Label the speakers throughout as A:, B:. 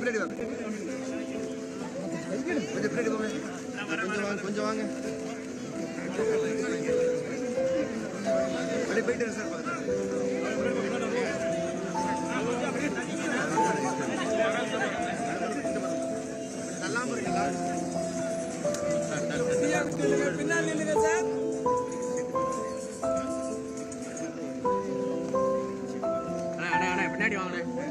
A: கொஞ்சம் பின்னாடி வாங்க. கொஞ்சம் பின்னாடி வாங்க கொஞ்சம் வாங்க கொஞ்சம் வாங்க. அப்படியே போயிட்டு சார் பார்த்து
B: பின்னால் நில்லுங்க சார்.
C: பின்னாடி
A: வாங்கினேன்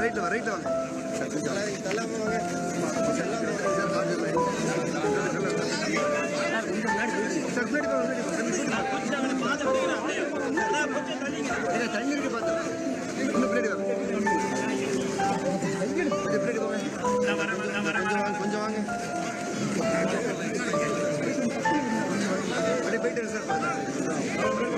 A: அப்படியே ரைட்ல வா ரைட்ல வாங்க. தண்ணி இருக்கு பார்த்தா பின்னாடி கொஞ்சம் வாங்க. கொஞ்சம் வாங்க. கொஞ்சம் வாங்க அப்படியே போயிட்டு சார். பார்த்து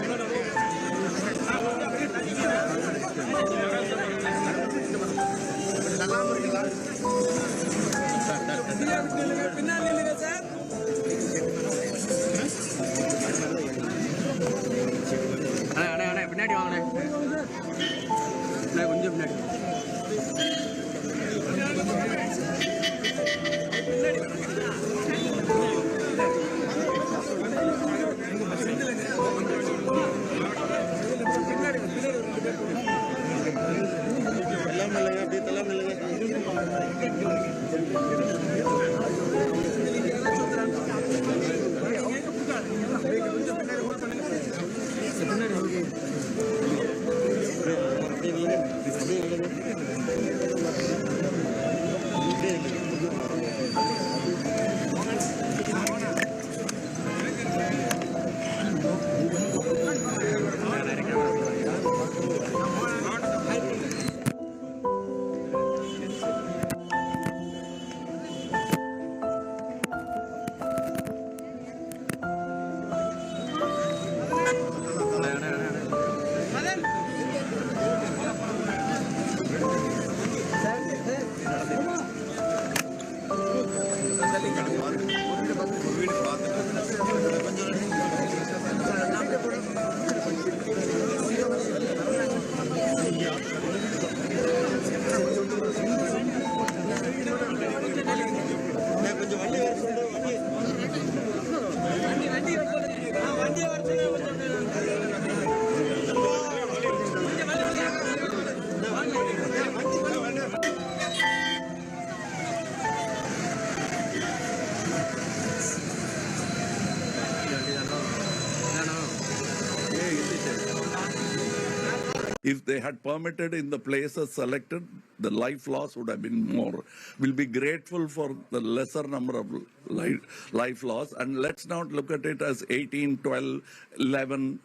D: If they had permitted in the places selected, the life loss would have been more. We'll be grateful for the lesser number of life, life loss. And let's not look at it as 18, 12, 11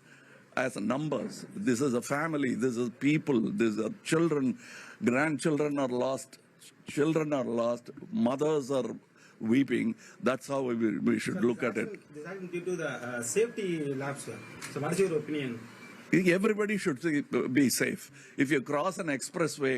D: as numbers. This is a family, this is people, these are children, grandchildren are lost, children are lost, mothers are weeping. That's how we, we should look at it.
E: This happened due to the uh, safety lapse. So what is your opinion?
D: Everybody should say- be safe. If you cross an expressway,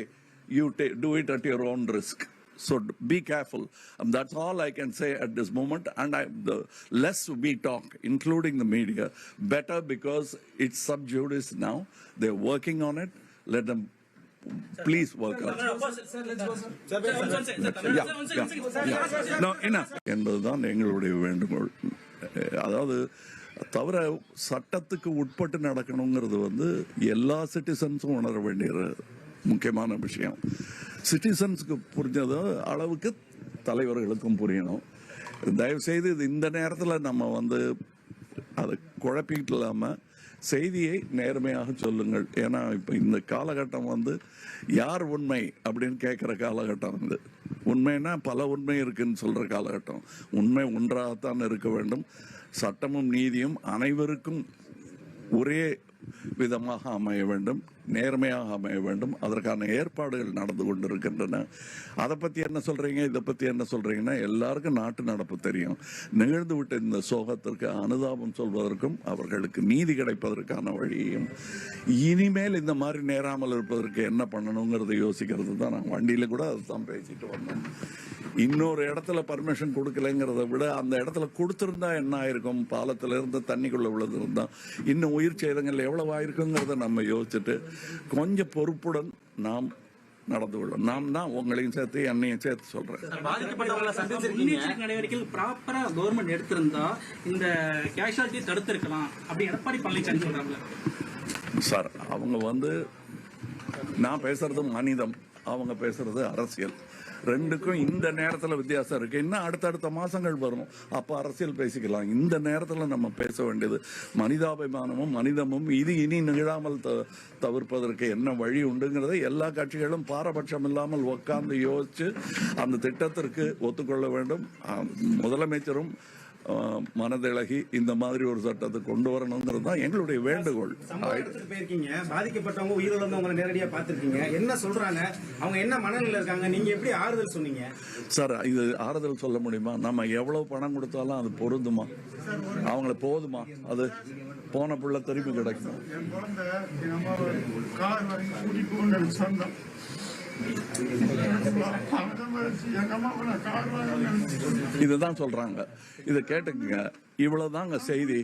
D: you ta- do it at your own risk. So d- be careful. And that's all I can say at this moment. And I, the less we talk, including the media, better because it's sub judice now. They're working on it. Let them please work on it. Yeah, yeah. No, enough. என்பதுதான் எங்களுடைய வேண்டுகோள் அஹ் அதாவது தவிர சட்டத்துக்கு உட்பட்டு நடக்கணுங்கிறது வந்து எல்லா சிட்டிசன்ஸும் உணர வேண்டிய முக்கியமான விஷயம். சிட்டிசன்ஸுக்கு புரிஞ்சத அளவுக்கு தலைவர்களுக்கும் புரியணும். தயவுசெய்து இது இந்த நேரத்தில் நம்ம வந்து அதை குழப்பிக்கிட்டு இல்லாமல் செய்தியை நேர்மையாக சொல்லுங்கள். ஏன்னா இப்போ இந்த காலகட்டம் வந்து யார் உண்மை அப்படின்னு கேட்குற காலகட்டம் வந்து. உண்மைன்னா பல உண்மை இருக்குன்னு சொல்கிற காலகட்டம். உண்மை ஒன்றாகத்தான் இருக்க வேண்டும். சட்டமும் நீதியும் அனைவருக்கும் ஒரே விதமாக அமைய வேண்டும் நேர்மையாக அமைய வேண்டும். அதற்கான ஏற்பாடுகள் நடந்து கொண்டிருக்கின்றன. அதை பற்றி என்ன சொல்கிறீங்க இதை பற்றி என்ன சொல்கிறீங்கன்னா எல்லாருக்கும் நாட்டு நடப்பு தெரியும். நிகழ்ந்து விட்ட இந்த சோகத்திற்கு அனுதாபம் சொல்வதற்கும் அவர்களுக்கு நீதி கிடைப்பதற்கான வழியையும் இனிமேல் இந்த மாதிரி நேராமல் இருப்பதற்கு என்ன பண்ணணுங்கிறத யோசிக்கிறது தான் நாங்கள் வண்டியில கூட அதுதான் பேசிட்டு வந்தோம். இன்னொரு இடத்துல பர்மிஷன் கொடுக்கலங்கிறத விட அந்த இடத்துல கொடுத்திருந்தா என்ன ஆயிருக்கும்? பாலத்துல இருந்து தண்ணிக்குள்ள விழுந்திருந்தா. இன்னும் உயிர் சேதங்கள் எவ்வளவு ஆயிருக்குங்கிறத நம்ம யோசிச்சுட்டு கொஞ்சம் பொறுப்புடன் நாம் நடந்து கொள்ளும் நாம் தான் உங்களையும் சேர்த்து என்னையும் சேர்த்து சொல்றேன்.
A: நடவடிக்கைகள் ப்ராப்பரா கவர்மெண்ட் எடுத்திருந்தா இந்த கேஷுவாலிட்டி தடுத்திருக்கலாம் அப்படி எடப்பாடி பழனிசாமி சொல்றாங்க
D: சார் அவங்க வந்து நான் பேசுறது மனிதம் அவங்க பேசுறது அரசியல். ரெண்டுக்கும் இந்த நேரத்தில் வித்தியாசம் இருக்கு. இன்னும் அடுத்தடுத்த மாசங்கள் வரும்? அப்போ அரசியல் பேசிக்கலாம். இந்த நேரத்தில் நம்ம பேச வேண்டியது மனிதாபிமானமும் மனிதமும். இது இனி நிகழாமல் த தவிர்ப்பதற்கு என்ன வழி உண்டுங்கிறதை எல்லா கட்சிகளும் பாரபட்சம் இல்லாமல் உட்கார்ந்து யோசிச்சு அந்த திட்டத்திற்கு ஒத்துக்கொள்ள வேண்டும். முதலமைச்சரும் ஆ, மனதிளகி இந்த மாதிரி ஒரு சட்டத்தை கொண்டு வரணுங்கிறது தான் எங்களுடைய வேண்டுகோள்.
E: போயிருக்கீங்க பாதிக்கப்பட்டவங்க உயிரிழந்தவங்களை நேரடியா பார்த்திருக்கீங்க. என்ன சொல்றாங்க? அவங்க என்ன மனநிலையில இருக்காங்க? நீங்க எப்படி ஆறுதல் சொன்னீங்க?
D: சார் இது ஆறுதல் சொல்ல முடியுமா? நம்ம எவ்வளவு பணம் கொடுத்தாலும் அது பொருந்துமா? அவங்கள போதுமா? அது போன புள்ள திருப்பி கிடைக்கும்? இதுதான் சொல்றாங்க. இதை கேட்டுக்குங்க. இவ்வளவுதாங்க செய்தி.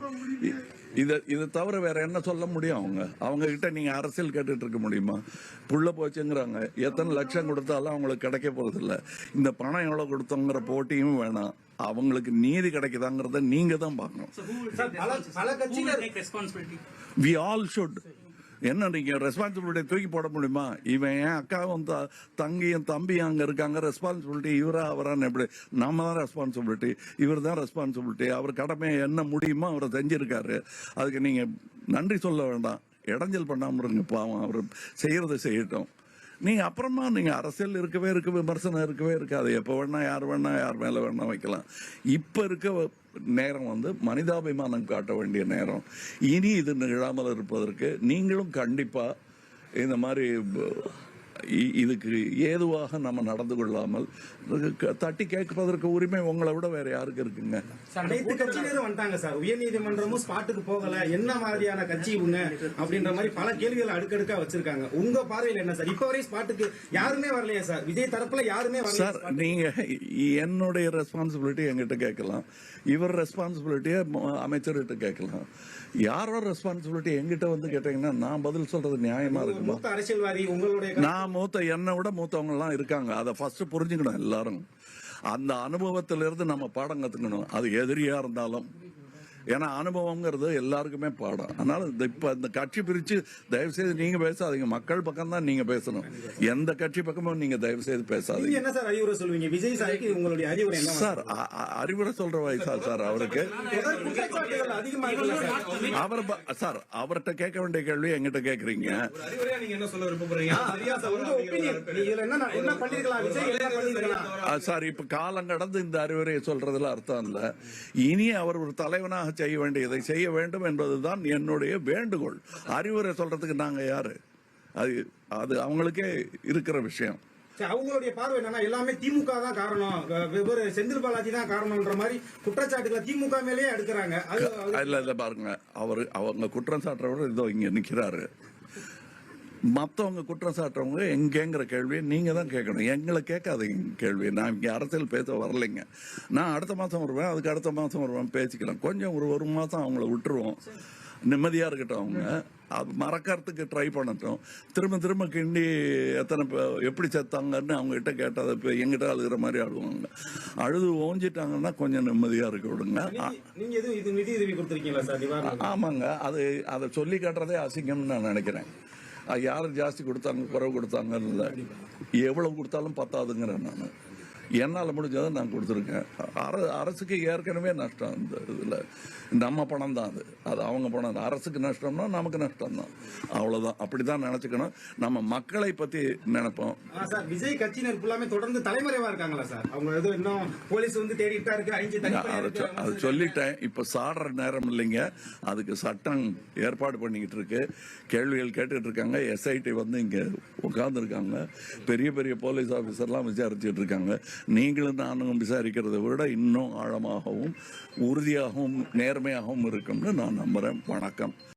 D: இத இதை தவிர வேற என்ன சொல்ல முடியும் அவங்க? அவங்க கிட்ட நீங்க அரசியல் கேட்டுட்டு இருக்க முடியுமா? புள்ள போச்சுங்கிறாங்க. எத்தனை லட்சம் கொடுத்தாலும் அவங்களுக்கு கிடைக்க போறது இல்ல இந்த பணம் எவ்வளவு கொடுத்தோங்கிற போட்டியும் வேணாம். அவங்களுக்கு நீதி கிடைக்குதாங்கிறத நீங்க தான் பார்க்கணும் வி ஆல் ஷுட் என்ன நீங்க ரெஸ்பான்சிபிலிட்டி தூக்கி போட முடியுமா? இவன் என் அக்காவும் த- தங்கியும் தம்பியும் அங்க இருக்காங்க. ரெஸ்பான்சிபிலிட்டி இவரா அவரான்னு எப்படி? நம்ம தான் ரெஸ்பான்சிபிலிட்டி இவர் தான் ரெஸ்பான்சிபிலிட்டி அவர் கடமை என்ன முடியுமோ அவரை செஞ்சிருக்காரு. அதுக்கு நீங்க நன்றி சொல்ல வேண்டாம். இடைஞ்சல் பண்ணாம இருங்க பாவம். அவர் செய்யறதை செய்யட்டும். நீங்கள் அப்புறமா நீங்க அரசியல் இருக்கவே இருக்க விமர்சனம் இருக்கவே இருக்காது. எப்ப வேணா யார் வேணா யார் மேல வேணா வைக்கலாம். இப்ப இருக்க நேரம் வந்து மனிதாபிமானம் காட்ட வேண்டிய நேரம். இனி இது நிகழாமல் இருப்பதற்கு நீங்களும் கண்டிப்பா இந்த மாதிரி இதுக்கு ஏதுவாக நம்ம நடந்து கொள்ளாமல் தட்டி கேட்பதற்கு உரிமை உங்களை விட வேற யாருக்கு இருக்குங்க?
E: அனைத்து கட்சியினரும் வந்துட்டாங்க சார். உயர்நீதிமன்றமும் ஸ்பாட்டுக்கு போகல. என்ன மாதிரியான கட்சி இவங்க அப்படின்ற மாதிரி பல கேள்விகள் அடுக்கடுக்கா வச்சிருக்காங்க. உங்க பார்வையில் என்ன சார்? இப்ப வரை ஸ்பாட்டுக்கு யாருமே வரலையா சார்? விஜய் தரப்புல யாருமே வரலையா
D: சார்? நீங்க என்னுடைய ரெஸ்பான்சிபிலிட்டி என்கிட்ட கேட்கலாம். இவர் ரெஸ்பான்சிபிலிட்டியை அமைச்சர்கிட்ட கேட்கலாம். யாரோ ரெஸ்பான்சிபிலிட்டி என்கிட்ட வந்து கேட்டீங்கன்னா நான் பதில் சொல்றது நியாயமா இருக்குமா?
E: மூத்த அரசியல்வாதி உங்களுடைய
D: நான் மூத்த என்னை விட மூத்தவங்கலாம் இருக்காங்க. அதை ஃபர்ஸ்ட் புரிஞ்சுக்கணும் எல்லாரும். அந்த அனுபவத்திலிருந்து நம்ம பாடம் கத்துக்கணும். அது எதிரியா இருந்தாலும். ஏன்னா அனுபவங்கிறது எல்லாருக்குமே பாடம். அதனால இப்ப இந்த கட்சி பிரிச்சு தயவு செய்து நீங்க பேசாதீங்க. மக்கள் பக்கம் தான் நீங்க பேசணும். எந்த கட்சி பக்கமும் நீங்க தயவு செய்து பேசாதீங்க.
E: என்ன சார் அறிவுரை சொல்லுவீங்க? விஜய் சாருக்கு உங்களுடைய அறிவுரை என்ன?
D: சார் அறிவுரை சொல்ற வயசா சார் அவருக்கு? அவர் சார் அவர்கிட்ட கேட்க வேண்டிய கேள்வி எங்கிட்ட ஆ, சார் இப்ப காலம் கடந்து இந்த அறிவுரையை சொல்றதுல அர்த்தம் இல்ல. இனி அவர் ஒரு தலைவனாக செய்ய வேண்டியதை செய்ய வேண்டும் என்பதுதான் என்னுடைய வேண்டுகோள். அறிவுரை சொல்றதுக்கு நாங்க யாரு? அது அது அவங்களுக்கே இருக்கிற விஷயம்.
E: அவங்களுடைய பார்வை என்னன்னா எல்லாமே திமுக தான் காரணம். வெவ்வேறு செந்தில் பாலாஜி தான் காரணம்ன்ற மாதிரி குற்றச்சாட்டுகளை திமுக மேலேயே எடுக்கிறாங்க.
D: இல்ல இல்ல பாருங்க. அவரு அவங்க குற்றம் சாட்டுறவர் இதோ இங்க நிக்கிறாரு. மத்தவங்க குற்றம் சாட்டுறவங்க எங்கேங்கிற கேள்வியை நீங்க தான் கேட்கணும். எங்களை கேட்காதீங்க கேள்வி நான் இங்க அரசியல் பேச வரலைங்க. நான் அடுத்த மாசம் வருவேன் அதுக்கு அடுத்த மாசம் வருவேன் பேசிக்கலாம் கொஞ்சம் ஒரு ஒரு மாசம் அவங்கள விட்டுருவோம். நிம்மதியா இருக்கட்டும் அவங்க. அது மறக்கறதுக்கு ட்ரை பண்ணட்டும். திரும்ப திரும்ப கிண்டி எத்தனை எப்படி செத்தாங்கன்னு அவங்க கிட்ட கேட்டால் இப்போ எங்கிட்ட அழுகிற மாதிரி அழுவாங்க. அழுது ஓஞ்சிட்டாங்கன்னா கொஞ்சம் நிம்மதியா இருக்க விடுங்க. ஆமாங்க. அது அதை சொல்லி காட்டுறதே அசிங்கம்னு நான் நினைக்கிறேன். யாரும் ஜாஸ்தி கொடுத்தாங்க குறவு கொடுத்தாங்கன்னு இல்லை. எவ்வளவு கொடுத்தாலும் பத்தாதுங்கிறேன் நான். என்னால் முடிஞ்சதை நான் கொடுத்துருக்கேன். அர அரசுக்கு ஏற்கனவே நஷ்டம் இந்த இதில். நம்ம பணம் தான் அது. அது அவங்க பணம் தான். அரசுக்கு நஷ்டம்னா நமக்கு நஷ்டம் தான். அவ்வளோதான் அப்படி தான் நினச்சிக்கணும். நம்ம மக்களை பற்றி நினைப்போம்.
E: சார் விஜய் கட்சியினர் ஃபுல்லாமே தொடர்ந்து தலைமறைவா இருக்காங்களா சார்? அவங்க எதுவும் இன்னும் போலீஸ் வந்து தேடிட்டு தான் இருக்கு
D: அதை சொல்லிட்டேன். இப்ப சாடுற நேரம் இல்லைங்க. அதுக்கு சட்டம் ஏற்பாடு பண்ணிக்கிட்டு இருக்கு. கேள்விகள் கேட்டுட்டு இருக்காங்க. எஸ்ஐடி வந்து இங்க உட்கார்ந்து இருக்காங்க பெரிய பெரிய போலீஸ் ஆபீசர்லாம் விசாரிச்சுட்டு இருக்காங்க. நீங்களும் நானும் விசாரிக்கிறத விட இன்னும் ஆழமாகவும் உறுதியாகவும் நேர்மையாகவும் இருக்கும்னு நான் நம்புகிறேன் வணக்கம்.